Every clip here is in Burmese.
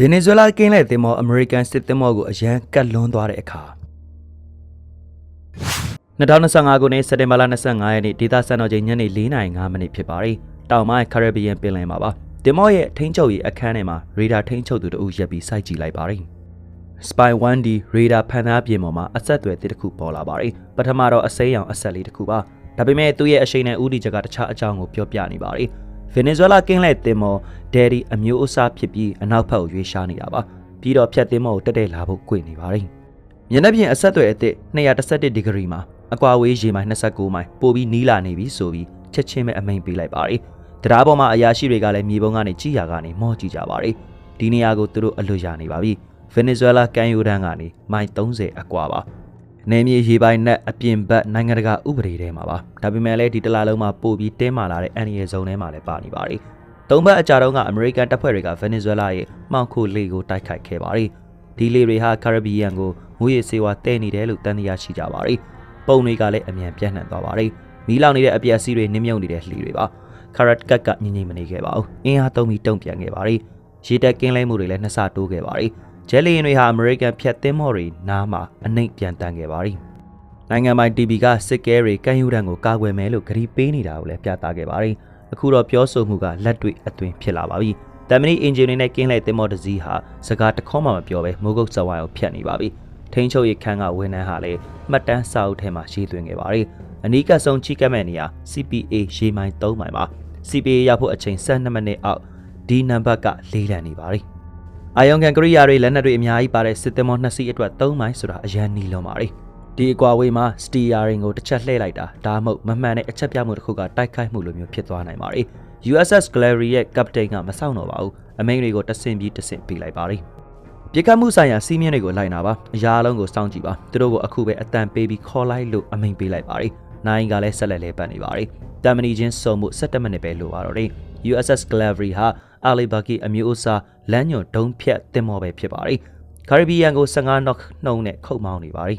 ဗင်နီဇွဲလားကင်းလဲတင်မော်အမေရိကန်စစ်တင်မော်ကိုအရန်ကတ်လွန်းသွားတဲ့အခါ2025ခုနှစ်စက်တင်ဘာလ25ရက်နေ့ဒေသစံတော်ချိန်ညနေ4:05မိနစ်ဖြစ်ပါတယ်။တောင်ပိုင်းကာရဘီယံပင်လယ်မှာပါ။တင်မော်ရဲ့ထိန်းချုပ်ရေးအခန်းထဲမှာရေဒါထိန်းချုပ်သူတအုပ်ရက်ပြီးစိုက်ကြည့်လိုက်ပါတယ်။ Spy 1D ရေဒါဖန်သားပြင်ပေါ်မှာအဆက်အသွယ်တစ်ခုပေါ်လာပါတယ်။ပထမတော့အစိမ်းရောင်အဆက်လေးတစ်ခုပါ။ဒါပေမဲ့သူ့ရဲ့အရှိန်နဲ့ဥတီချက်ကတခြားအကြောင်းကိုပြောပြနေပါတယ်။ ဗင်နီဇွဲလားကင်းလဲတင်မော်ဒယ်ဒီအမျိုးအစားဖြစ်ပြီးအနောက်ဘက်ကိုရွေးရှားနေတာပါ။ပြီးတော့ဖြတ်တင်မော်ကိုတက်တက်လာဖို့꿰နေပါတယ်။မျက်နှာပြင်အဆက်အသွယ်အသစ်211ဒီဂရီမှာအကွာဝေးရေမိုင်29မိုင်ပို့ပြီးနီးလာနေပြီဆိုပြီးချက်ချင်းပဲအမိန်ပေးလိုက်ပါတယ်။တရားပေါ်မှာအရာရှိတွေကလည်းမြေပုံကနေကြည်ရကနေမော့ကြည့်ကြပါတယ်။ဒီနေရာကိုသူတို့အလွတ်ရနေပါပြီ။ဗင်နီဇွဲလားကန်ယိုဒန်ကနေမိုင်30အကွာပါ။ နေမြေရေပိုင်းနဲ့အပြင်ဘက်နိုင်ငံတကာဥပဒေထဲမှာပါ။ဒါပေမဲ့လည်းဒီတလားလုံးမှာပို့ပြီးတင်းမာလာတဲ့အန်ရီရဲ့ဇုံထဲမှာလည်းပါနေပါတယ်။သုံးဘက်အကြတော့ကအမေရိကန်တပ်ဖွဲ့တွေကဗင်နီဇွဲလားရဲ့မှောင်ခိုလေကိုတိုက်ခိုက်ခဲ့ပါတယ်။ဒီလေတွေဟာကာရဘီယံကိုငွေရစေဝါတဲနေတယ်လို့တန်တရားရှိကြပါတယ်။ပုံတွေကလည်းအမြန်ပြန့်နှံ့သွားပါတယ်။မီးလောင်နေတဲ့အပြက်စီးတွေနင်းမြုပ်နေတဲ့လှီတွေပါ။ကာရတ်ကတ်ကငြိမ်ငြိမ်မနေခဲ့ပါဘူး။အင်အားသုံးပြီးတုံ့ပြန်ခဲ့ပါတယ်။ရေတက်ကင်းလဲမှုတွေလည်းနှစ်ဆတိုးခဲ့ပါတယ်။ ဂျယ်လီယင်တွေဟာအမေရိကန်ဖြတ်သင်းမော်တွေနားမှာအနှိမ့်ပြန်တန်းခဲ့ပါတယ်။နိုင်ငံပိုင် TV ကစစ်ကဲတွေကန်ယူရန်ကိုကာကွယ်မယ်လို့ဂရီပေးနေတာကိုလည်းပြသခဲ့ပါတယ်။အခုတော့ပြောဆိုမှုကလက်တွေ့အသွင်ဖြစ်လာပါပြီ။တမနီအင်ဂျင်တွေနဲ့ကင်းလဲသင်းမော်တစ်စီးဟာစကားတခေါမှမပြောဘဲမိုးကုတ်စဝိုင်းကိုဖျက်နေပါပြီ။ထိန်းချုပ်ရေးခန်းကဝန်ထမ်းဟာလည်းမှတ်တမ်းစာအုပ်ထဲမှာရေးသွင်းခဲ့ပါတယ်။အနီးကပ်ဆုံးချိကတ်မဲ့နေရာ CPA ရေမိုင်3မိုင်ပါ။ CPA ရဖို့အချိန်12မိနစ်အောက်ဒီနံပါတ်ကလေးလံနေပါတယ်။ အာယုံကန်ကရိယာတွေလက်နက်တွေအများကြီးပါတဲ့စစ်သင်္ဘောနှစ်စီးအတွက်3မိုင်ဆိုတာအရန်နီလွန်ပါတယ်။ဒီအကွာဝေးမှာစတီယာရင်ကိုတစ်ချက်လှည့်လိုက်တာဒါမှမဟုတ်မမှန်တဲ့အချက်ပြမှုတစ်ခုကတိုက်ခိုက်မှုလိုမျိုးဖြစ်သွားနိုင်ပါတယ်။ USS Glary ရဲ့ captain ကမဆောင်တော့ပါဘူး။အမိန့်တွေကိုတဆင့်ပြီးတဆင့်ပေးလိုက်ပါတယ်။ပြစ်ခတ်မှုဆိုင်ရာစီးမြင့်တွေကိုလိုက်နာပါအရာအလုံးကိုစောင့်ကြည့်ပါသူတို့ကိုအခုပဲအတန်ပေးပြီးခေါ်လိုက်လို့အမိန်ပေးလိုက်ပါတယ်နိုင်ကလည်းဆက်လက်လဲပတ်နေပါတယ်တမ်မနီချင်းစုံမှု17မိနစ်ပဲလိုပါတော့တယ် USS Glavery ဟာ အာလီဘာကီအမျိုးအစားလမ်းညွန်ဒုံးဖြတ်တင်မော်ပဲဖြစ်ပါတယ်ကာရီဘီယန်ကို15 knock နှုံးနဲ့ခုတ်မောင်းနေပါတယ်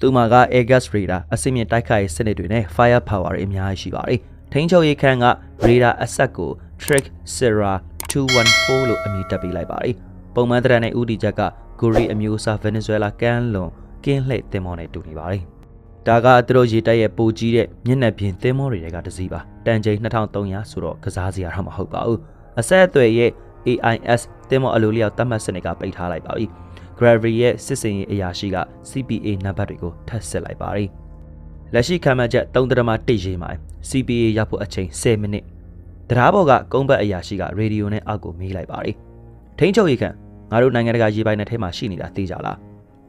သူမှာက Aegis Radar အစိမ့်မြင့်တိုက်ခိုက်ရေးစနစ်တွေနဲ့ Fire Power တွေအများကြီးရှိပါတယ်ထိန်းချုပ်ရေးခန်းက Radar အဆက်ကို Trick Sierra 214လို့အမည်တပ်ပေးလိုက်ပါတယ်ပုံမှန်တရနဲ့ဦးဒီချက်ကဂူရီအမျိုးအစားဗင်နီဇွဲလားကမ်းလွန်ကင်းလှည့်တင်မော်နဲ့တူနေပါတယ်။ဒါကသူတို့ရေတက်ရဲ့ပိုကြီးတဲ့မျက်နှာပြင်တင်မော်တွေကတစည်းပါ။တန်ချိန်2300ဆိုတော့ကစားစရာတော့မဟုတ်ပါဘူး။ အဆက်အသွယ်ရဲ့ AIS တင်မော်အလိုလျောက်တတ်မှတ်စနစ်ကပိတ်ထားလိုက်ပါပြီ။ Gravity ရဲ့စစ်စင်ရေးအရာရှိက CPA နံပါတ်တွေကိုထပ်စစ်လိုက်ပါတယ်။လက်ရှိခံမှတ်ချက်3.1ရေးမှာ CPA ရဖို့အချိန်10မိနစ်။တရားပေါ်ကကုန်းဘက်အရာရှိကရေဒီယိုနဲ့အောက်ကိုမေးလိုက်ပါတယ်။ထိန်းချုပ်ရေးခံငါတို့နိုင်ငံတကာရေပိုင်နယ်ထဲမှာရှိနေတာသိကြလား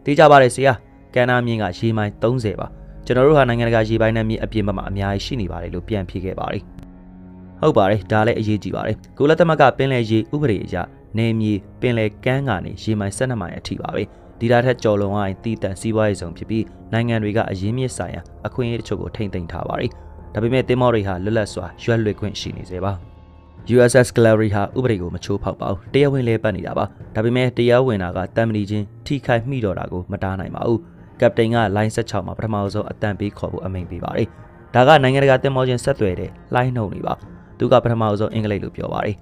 သိကြပါတယ်ဆရာကန်နာမြင့်ကရေမိုင်30ပါကျွန်တော်တို့ဟာနိုင်ငံတကာရေပိုင်နယ်မြေအပြင်ဘက်မှာအများကြီးရှိနေပါတယ်လို့ပြန်ဖြေခဲ့ပါတယ် ဟုတ်ပါတယ်ဒါလည်းအရေးကြီးပါတယ်ကိုလသမကပင်လယ်ရေဥပဒေအရနေမြေပင်လယ်ကမ်းကနေရေမိုင်12မိုင်အထိပါပဲဒီတာထက်ကြော်လွန်သွားရင်တည်တံ့စီးပွားရေးဆောင်ဖြစ်ပြီးနိုင်ငံတွေကအရင်းမြစ်ဆိုင်ရာအခွင့်အရေးတချို့ကိုထိမ့်သိမ်းထားပါတယ်ဒါပေမဲ့တင်မော်တွေဟာလွတ်လပ်စွာရွက်လွှတ်ခွင့်ရှိနေစေပါ USS Gallery ဟာဥပဒေကိုမချိုးဖောက်ပါဘူးတရားဝင်လဲပတ်နေတာပါဒါပေမဲ့တရားဝင်တာကတမ်မလီချင်းထိခိုက်မိတော့တာကိုမတားနိုင်ပါဘူးကပတိန်ကလိုင်း16မှာပထမဆုံးအတန်ပေးခေါ်ဖို့အမိန့်ပေးပါတယ်ဒါကနိုင်ငံတကာတင်မောချင်းဆက်သွယ်တဲ့လိုင်းနှုံနေပါ သူကပထမဆုံးအင်္ဂလိပ်လိုပြောပါတယ်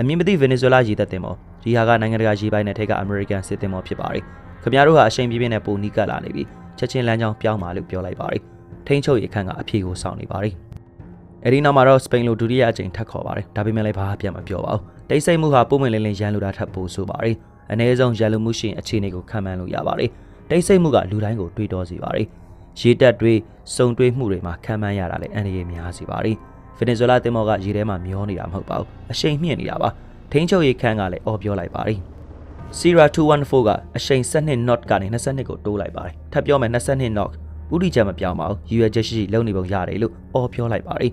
အမြင့်မသိဗင်နီဇွဲလားရေတပ်တင်မောဒီဟာကနိုင်ငံတကာရေပိုင်နယ်ထက်ကအမေရိကန်စစ်တင်မောဖြစ်ပါတယ်ခင်ဗျားတို့ဟာအရှိန်ပြင်းပြင်းနဲ့ပုံနီးကပ်လာနေပြီချက်ချင်းလမ်းကြောင်းပြောင်းပါလို့ပြောလိုက်ပါတယ်ထိန်းချုပ်ရေးအခန်းကအဖြေကိုစောင့်နေပါတယ်အဲဒီနောက်မှာတော့စပိန်လိုဒုတိယအကြိမ်ထပ်ခေါ်ပါတယ်ဒါပေမဲ့လည်းဘာမှပြန်မပြောပါဘူးတိတ်ဆိတ်မှုဟာပုံမှန်လင်းလင်းရန်လိုတာထပ်ပိုဆိုပါတယ်အ ਨੇ ဆုံးရန်လိုမှုရှင်အခြေအနေကိုခံမှန်းလို့ရပါတယ်တိတ်ဆိတ်မှုကလူတိုင်းကိုတွေးတောစေပါတယ်ရေတက်တွေစုံတွေးမှုတွေမှာခံမှန်းရတာလည်းအန္တရာယ်များစေပါတယ် ဗင်နီဇွဲလားတင်မော်ကရေထဲမှာမျောနေတာမဟုတ်ပါဘူးအရှိန်မြင့်နေတာပါထိန်းချုပ်ရေးခန်းကလည်းအော်ပြောလိုက်ပါတယ် Sierra 214ကအရှိန်12 knot ကနေ22ကိုတိုးလိုက်ပါတယ်ထပ်ပြောမယ်22 knot ဥတီချံမပြောင်းပါဘူးရွယ်ချက်ရှိရှိလုံနေပုံရတယ်လို့အော်ပြောလိုက်ပါတယ်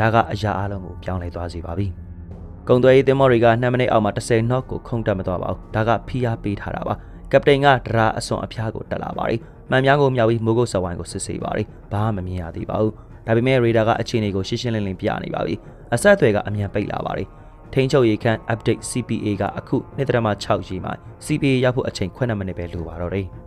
ဒါကအရာအလုံးကိုပြောင်းလဲသွားစေပါပြီ။ကုံသွဲရေးတင်မော်တွေက2မိနစ်အောက်မှာ10 knot ကိုခုန်တက်မသွားပါဘူး။ဒါကဖိအားပေးထားတာပါ။ကပတိန်ကဒရာအစွန်အဖျားကိုတက်လာပါတယ်။မှန်များကိုမြောက်ပြီးမိုးကုတ်ဆဝိုင်းကိုစစ်ဆေးပါတယ်။ဘာမှမမြင်ရသေးပါဘူး။ ဒါပေမဲ့ရေဒါကအခြေအနေကိုရှင်းရှင်းလင်းလင်းပြနေပါပြီ။အဆက်အသွယ်ကအမြန်ပိတ်လာပါတယ်။ထိန်းချုပ်ရေးခန်း update CPA ကအခု2.6ရေးမှာ CPA ရဖို့အချိန်9မိနစ်ပဲလိုပါတော့တယ်။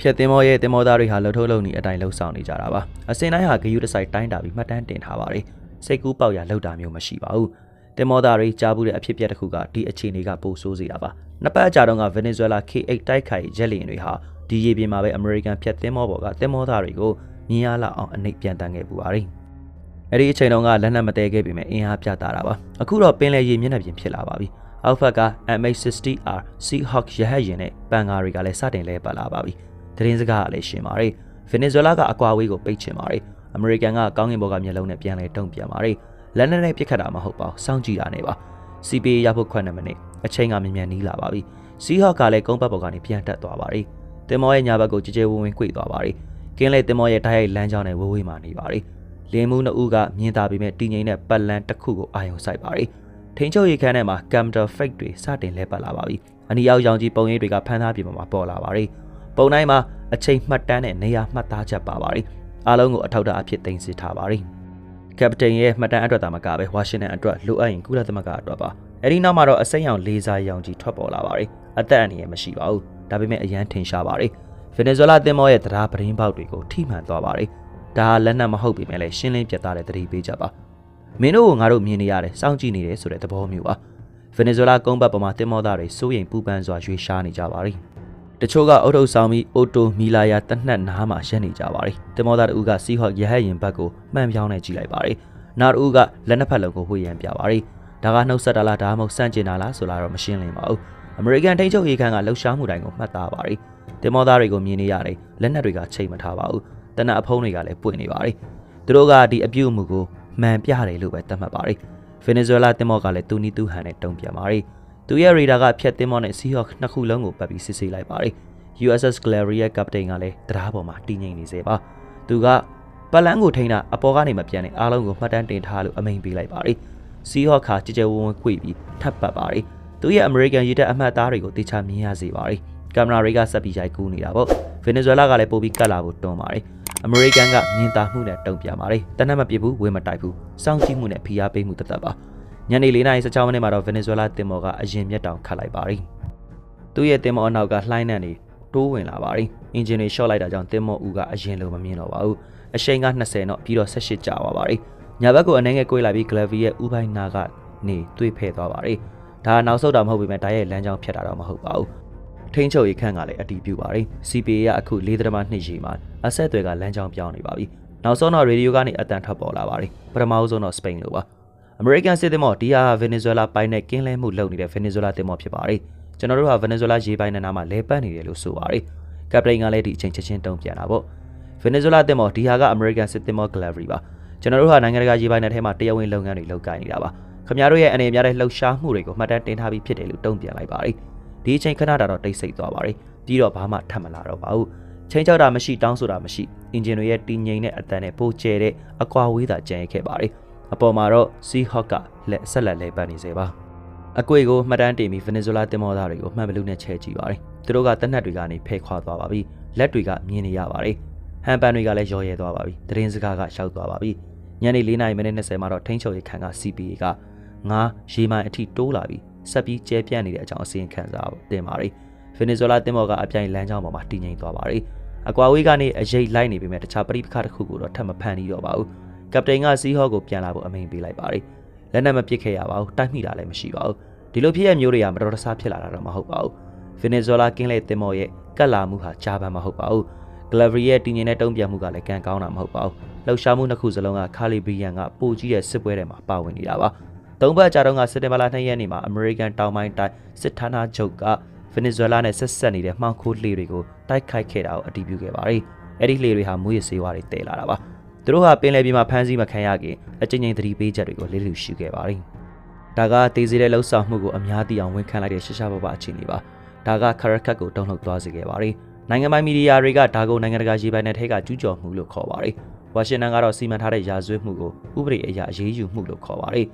ဖြတ်တင်မောရဲ့တင်မောသားတွေဟာလှုပ်ထုတ်လုံနေအတိုင်းလှုပ်ဆောင်နေကြတာပါအစင်တိုင်းဟာဂယူးတစိုက်တိုင်းတာပြီးမှတ်တမ်းတင်ထားပါတယ်စိတ်ကူးပေါက်ရလောက်တာမျိုးမရှိပါဘူးတင်မောသားတွေကြားဘူးတဲ့အဖြစ်အပျက်တစ်ခုကဒီအခြေအနေကပိုဆိုးစေတာပါနှစ်ပတ်အကြာတုန်းကဗင်နီဇွဲလား K8 တိုက်ခိုက်ရက်လီရင်တွေဟာဒီရေပြင်မှာပဲအမေရိကန်ဖြတ်တင်မောပေါ်ကတင်မောသားတွေကို မြင်ရလောက်အောင်အနှိပ်ပြန်တန်းခဲ့ပူပါတယ်အဲ့ဒီအချိန်တုန်းကလက်နက်မတဲခဲ့ပေမဲ့အင်အားပြတာတာပါအခုတော့ပင်လယ်ရေမျက်နှာပြင်ဖြစ်လာပါပြီအောက်ဖက်က MH60R Seahawk ရဟတ်ယာဉ်နဲ့ပန်ကာတွေကလည်းစတင်လဲပတ်လာပါပြီသတင်းစကားကလည်းရှင်းပါတယ်ဗင်နီဇွဲလားကအကွာဝေးကိုပိတ်ချင်ပါတယ်အမေရိကန်ကကောင်းကင်ဘော်ကမျက်လုံးနဲ့ပြန်လဲတုံ့ပြန်ပါတယ်လက်နက်နဲ့ပြစ်ခတ်တာမဟုတ်ပါဘူးစောင့်ကြည့်တာနေပါ CPA ရဖို့ခွင့်နမိနစ်အချိန်ကမြန်မြန်နီးလာပါပြီစီဟော့ကလည်းကုန်းဘက်ပေါ်ကနေပြန်တက်သွားပါပြီတင်မောရဲ့ညာဘက်ကိုကြည်ကြဲဝင်းဝင်း꿰သွားပါပြီ ကင်းလေတင်မောရဲ့ဓာတ်ရိုက်လမ်းကြောင်းနဲ့ဝေးဝေးမှနေပါပြီလင်းမှုနှစ်ဦးကမြင်သာပေမဲ့တည်ငြိမ်တဲ့ပတ်လန်းတစ်ခုကိုအာရုံစိုက်ပါပြီထိန်ချုပ်ရိတ်ခန်းထဲမှာ counter fake တွေစတင်လဲပတ်လာပါပြီအနီရောက်ရောင်ကြီးပုံရိပ်တွေကဖမ်းသားပြေပေါ်မှာပေါ်လာပါပြီပုံတိုင်းမှာအချိန်မှတ်တမ်းနဲ့နေရာမှတ်သားချက်ပါပါပြီအားလုံးကိုအထောက်အထားအဖြစ်တင်စီထားပါပြီကပတိန်ရဲ့မှတ်တမ်းအတွက်သာမကပဲဝါရှင်တန်အတွက်လိုအပ်ရင်ကုလသမဂ္ဂအတွက်ပါအဲဒီနောက်မှာတော့အစိမ်းရောင်လေးစားရောင်ကြီးထွက်ပေါ်လာပါတယ်အသက်အန္တရာယ်မရှိပါဘူးဒါပေမဲ့အရန်ထင်ရှားပါတယ် ဗင်နီဇွဲလားတင်မောရဲ့တရားပရင်းပေါက်တွေကိုထိမှန်သွားပါတယ်ဒါကလက်နက်မဟုတ်ပေမဲ့လည်းရှင်းလင်းပြသတဲ့သတိပေးချက်ပါမင်းတို့ကငါတို့မြင်နေရတယ်စောင့်ကြည့်နေတယ်ဆိုတဲ့သဘောမျိုးပါဗင်နီဇွဲလားကုန်းဘက်ပေါ်မှာတင်မောသားတွေစိုးရိမ်ပူပန်စွာရွေးရှားနေကြပါတယ်တချို့ကအုတ်ထုပ်ဆောင်ပြီးအိုတိုမီလာယာတနက်နားမှာရပ်နေကြပါတယ်တင်မောသားတူကစီဟော့ရဟတ်ရင်ဘက်ကိုမှန်ပြောင်းနေကြည့်လိုက်ပါတယ်နောက်တူကလက်နှစ်ဖက်လုံးကိုဝှေ့ရန်ပြပါတယ်ဒါကနှုတ်ဆက်တာလားဒါမှမဟုတ်စန့်ကျင်တာလားဆိုလာတော့မရှင်းလင်းပါဘူးအမေရိကန်ထိန်းချုပ်ရေးခန်းကလှုပ်ရှားမှုတိုင်းကိုမှတ်သားပါတယ် တင်မောသားတွေကိုမြင်နေရတယ်လက်နက်တွေကချိန်မထားပါဘူးတနက်အဖုံးတွေကလည်းပွင့်နေပါတယ်သူတို့ကဒီအပြုတ်မှုကိုမှန်ပြတယ်လို့ပဲသတ်မှတ်ပါတယ်ဗင်နီဇွဲလားတင်မောကလည်းတူနီတူဟန်နဲ့တုံ့ပြန်ပါတယ်သူရဲ့ရေဒါကဖြတ်တင်မောနဲ့ Seahawk နှစ်ခုလုံးကိုပတ်ပြီးစစ်ဆေးလိုက်ပါတယ် USS Glary ရဲ့ကပတိန်ကလည်းတရားပေါ်မှာတည်ငြိမ်နေစေပါသူကပတ်လန်းကိုထိန်းတာအပေါ်ကနေမပြန်နဲ့အားလုံးကိုမှတ်တမ်းတင်ထားလို့အမိန်ပေးလိုက်ပါတယ်စီဟော့ခါကြည်ကြဲဝန်းဝန်းခွေပြီးထပ်ပတ်ပါတယ်သူရဲ့ American ရေးတဲ့အမှတ်အသားတွေကိုတေချာမြင်ရစေပါတယ် ကင်မရာတွေကဆက်ပြီးရိုက်ကူးနေတာပေါ့ဗင်နီဇွဲလားကလည်းပိုပြီးကတ်လာဖို့တွန်းပါတယ်အမေရိကန်ကမြင်သာမှုနဲ့တုံ့ပြန်ပါတယ်တနက်မပြစ်ဘူးဝေမတိုက်ဘူးစောင့်ကြည့်မှုနဲ့ဖိအားပေးမှုတသက်ပါညနေ၄နာရီ16မိနစ်မှာတော့ဗင်နီဇွဲလားတင်မော်ကအရင်မျက်တောင်ခတ်လိုက်ပါတယ်သူ့ရဲ့တင်မော်အနောက်ကလှိုင်းနှံနေတိုးဝင်လာပါတယ်အင်ဂျင်တွေရှော့လိုက်တာကြောင့်တင်မော်ဦးကအရင်လိုမမြင်တော့ပါဘူးအရှိန်က20တော့ပြီးတော့18ကြာသွားပါတယ်ညာဘက်ကိုအနေငယ်ကိုလိုက်ပြီး Glavy ရဲ့ဥပိုင်းနာကနေတွေးဖဲသွားပါတယ်ဒါနောက်ဆုတ်တာမဟုတ်ပေမဲ့ဒါရဲ့လမ်းကြောင်းဖြတ်တာတော့မဟုတ်ပါဘူး ထိန်းချုပ်ရေးခန့်ကလည်းအတီးပြပါတယ် CPA ကအခု၄ဒရမ2ရီမှာအဆက်အသွယ်ကလမ်းကြောင်းပြောင်းနေပါပြီနောက်ဆုံးတော့ရေဒီယိုကနေအတန်ထွက်ပေါ်လာပါတယ်ပထမဆုံးတော့စပိန်လိုပါအမေရိကန်စစ်သည်မော်ဒီဟာဗင်နီဇွဲလားပိုင်းနဲ့ကင်းလဲမှုလုပ်နေတဲ့ဗင်နီဇွဲလားတင်မော်ဖြစ်ပါတယ်ကျွန်တော်တို့ဟာဗင်နီဇွဲလားရေပိုင်းနဲ့နားမှာလဲပတ်နေတယ်လို့ဆိုပါတယ်ကပတိန်ကလည်းဒီအချိန်ချက်ချင်းတုံ့ပြန်တာပေါ့ဗင်နီဇွဲလားတင်မော်ဒီဟာကအမေရိကန်စစ်သည်မော်ဂလဗရီပါကျွန်တော်တို့ဟာနိုင်ငံတကာရေပိုင်းနယ်ထဲမှာတရားဝင်လုပ်ငန်းတွေလုပ်ကိုင်နေတာပါခင်ဗျားတို့ရဲ့အနေများတဲ့လှုပ်ရှားမှုတွေကိုမှတ်တမ်းတင်ထားပြီးဖြစ်တယ်လို့တုံ့ပြန်လိုက်ပါတယ် ဒီအချိန်ခဏတာတော့တိတ်ဆိတ်သွားပါတယ်ပြီးတော့ဘာမှထပ်မလာတော့ပါဘူးချိန်ချောက်တာမရှိတောင်းဆိုတာမရှိအင်ဂျင်တွေရဲ့တည်ငြိမ်တဲ့အတန်နဲ့ပိုကျဲတဲ့အကွာဝေးတာကြံရခဲ့ပါတယ်အပေါ်မှာတော့ Seahawk ကလက်ဆက်လက်လဲပတ်နေစေပါအကွေကိုမှတ်တမ်းတင်ပြီးဗင်နီဇွဲလားတင်မောသားတွေကိုမှန်ဘလူးနဲ့ချဲကြည့်ပါတယ်သူတို့ကတနက်တွေကနေဖဲခွာသွားပါပြီလက်တွေကမြင်နေရပါတယ်ဟန်ပန်တွေကလည်းရော်ရဲသွားပါပြီသတင်းစကားကရှောက်သွားပါပြီညနေ၄နာရီမိနစ်20မှာတော့ထိန်းချုပ်ရေးခန်းက CPA ကငါရေမိုင်အထိတိုးလာပြီး ဆက်ပြီးကျဲပြန့်နေတဲ့အကြောင်းအစီရင်ခံစာတင်ပါတယ်ဗင်နီဇွဲလားတင်မော်ကအပြိုင်လမ်းကြောင်းပေါ်မှာတည်ငြိမ်သွားပါတယ်အကွာဝေးကနေအရေးလိုက်နေပေမဲ့တခြားပရိပခတစ်ခုကိုတော့ထပ်မဖန်နီးတော့ပါဘူးကပတိန်ကစီးဟော့ကိုပြန်လာဖို့အမိန့်ပေးလိုက်ပါတယ်လက်နက်မပစ်ခဲ့ရပါဘူးတိုက်မိတာလည်းမရှိပါဘူးဒီလိုဖြစ်ရမျိုးတွေကမတော်တဆဖြစ်လာတာတော့မဟုတ်ပါဘူးဗင်နီဇွဲလားကင်းလေတင်မော်ရဲ့ကတ်လာမှုဟာဂျာပန်မဟုတ်ပါဘူးဂလဗရီရဲ့တည်ငြိမ်တဲ့တုံ့ပြန်မှုကလည်းကံကောင်းတာမဟုတ်ပါဘူးလှုပ်ရှားမှုနှစ်ခုစလုံးကခါလီဘီယန်ကပိုကြီးတဲ့စစ်ပွဲထဲမှာပါဝင်နေတာပါ သုံးပတ်ကြာတော့ကစက်တင်ဘာလ2ရက်နေ့မှာအမေရိကန်တောင်ပိုင်းတိုင်းစစ်ဌာနချုပ်ကဗင်နီဇွဲလားနဲ့ဆက်ဆက်နေတဲ့မှောင်ခိုးလှေတွေကိုတိုက်ခိုက်ခဲ့တာကိုအတည်ပြုခဲ့ပါတယ်အဲ့ဒီလှေတွေဟာမူရစေဝါတွေတည်လာတာပါသူတို့ဟာပင်လယ်ပြင်မှာဖမ်းဆီးမခံရခင်အကြိမ်ကြိမ်သတိပေးချက်တွေကိုလေးလူရှိခဲ့ပါတယ်ဒါကတေးစေတဲ့လှုပ်ဆောင်မှုကိုအများသိအောင်ဝန်ခံလိုက်တဲ့ရှရှာပပအခြေအနေပါဒါကခရခတ်ကိုတုံ့လှုပ်သွားစေခဲ့ပါတယ်နိုင်ငံပိုင်မီဒီယာတွေကဒါကိုနိုင်ငံတကာရေပိုင်နယ်ထဲကကျူးကျော်မှုလို့ခေါ်ပါတယ်ဝါရှင်တန်ကတော့စီမံထားတဲ့ရာဇဝတ်မှုကိုဥပဒေအရအရေးယူမှုလို့ခေါ်ပါတယ်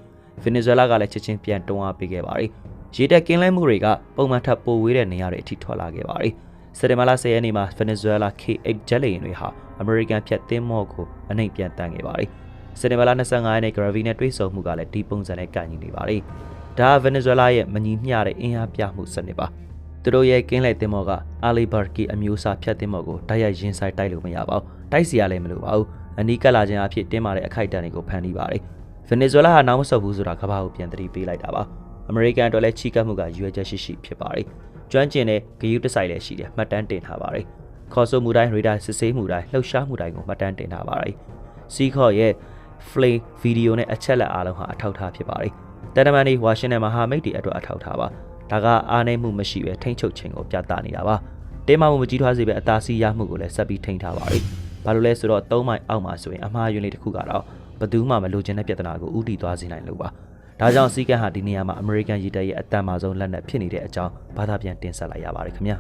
ဗင်နီဇွဲလားကလည်းချက်ချင်းပြန်တွန်းအားပေးခဲ့ပါတယ်ရေတက်ကင်းလဲမှုတွေကပုံမှန်ထပ်ပိုဝေးတဲ့နေရာတွေအထိထွက်လာခဲ့ပါတယ်စက်တင်ဘာလ10ရက်နေ့မှာဗင်နီဇွဲလား K8 ဂျက်လေယာဉ်တွေဟာအမေရိကန်ဖြတ်သင်းမော့ကိုအနှိမ်ပြန်တန်းခဲ့ပါတယ်စက်တင်ဘာလ25ရက်နေ့ Gravy နဲ့တွဲဆုံမှုကလည်းဒီပုံစံနဲ့ကန့်ညီနေပါတယ်ဒါကဗင်နီဇွဲလားရဲ့မညီမျှတဲ့အင်အားပြမှုစနစ်ပါသူတို့ရဲ့ကင်းလဲတင်မော့ကအာလီဘာကီအမျိုးအစားဖြတ်တင်မော့ကိုတိုက်ရိုက်ရင်ဆိုင်တိုက်လို့မရပါဘူးတိုက်စီရလည်းမလိုပါဘူးအနီးကပ်လာခြင်းအဖြစ်တင်းမာတဲ့အခိုက်အတန့်တွေကိုဖန်တီးပါတယ် ဗင်နီဇွဲလားဟာနောက်မဆုတ်ဘူးဆိုတာကမ္ဘာကိုပြန်သတိပေးလိုက်တာပါအမေရိကန်အတွက်လည်းချီးကပ်မှုကရွေးချက်ရှိရှိဖြစ်ပါတယ်ကျွမ်းကျင်တဲ့ဂယုတစိုက်လည်းရှိတယ်မှတ်တမ်းတင်ထားပါတယ်ခေါ်ဆိုမှုတိုင်းရေဒါစစ်ဆေးမှုတိုင်းလှုပ်ရှားမှုတိုင်းကိုမှတ်တမ်းတင်ထားပါတယ်စီခေါ်ရဲ့ flay ဗီဒီယိုနဲ့အချက်လက်အားလုံးဟာအထောက်အထားဖြစ်ပါတယ်တန်တမန်ဒီဝါရှင်တန်မဟာမိတ်တွေအတွက်အထောက်အထားပါဒါကအားနည်းမှုမရှိပဲထိမ့်ချုပ်ခြင်းကိုပြသနေတာပါတင်းမမှုမကြီးထွားစေပဲအသာစီးရမှုကိုလည်းဆက်ပြီးထိန်းထားပါတယ်ဘာလို့လဲဆိုတော့၃မိုင်အောက်မှာဆိုရင်အမှားယွင်းလေးတစ်ခုကတော့ ဘယ်သူမှမလိုချင်တဲ့ပြဿနာကိုဥတီသွားစေနိုင်လို့ပါဒါကြောင့်စီကံဟာဒီနေရာမှာအမေရိကန်ရည်တပ်ရဲ့အတန်မာဆုံးလက်နက်ဖြစ်နေတဲ့အကြောင်းဘာသာပြန်တင်ဆက်လိုက်ရပါတယ်ခင်ဗျာ